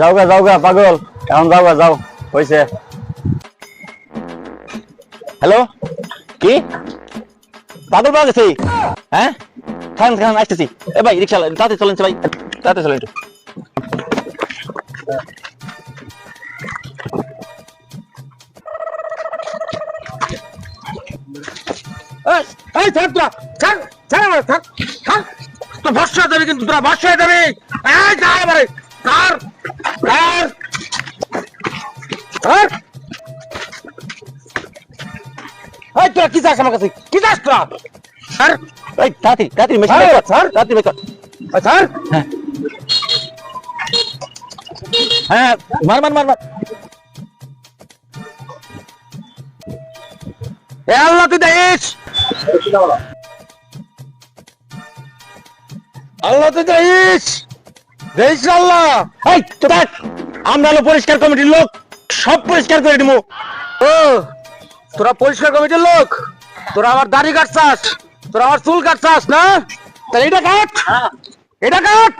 যাও গা যাও গা পাগল। এখন যাও গা যাও। হয়েছে হ্যালো কি? পাগল পাওয়া গেছি? হ্যাঁ? খান খান আসতেছি। এ ভাই, রিক্সা তাতে চলেন ভাই। তাতে চলেন কিন্তু, তোরা কি চাস আমার কাছে? কি চাস তোরা? ছাড় এই তাড়াতাড়ি তাড়াতাড়ি মেশিন বের ছাড়। তাড়াতাড়ি বের কর। এই হ্যাঁ। মার মার মার মার। এ আল্লাহ তুই দেখিস। আল্লাহ তুই দেখিস। দেখিস আল্লাহ। এই তো দেখ আমরা হলো পরিষ্কার কমিটির লোক। সব পরিষ্কার করে দিব ও তোরা পরিষ্কার কমিটির লোক? তোরা আমার দাড়ি কাটছাস। তোরা আমার চুল কাটছাস না? তাহলে এটা কাট! এটা কাট!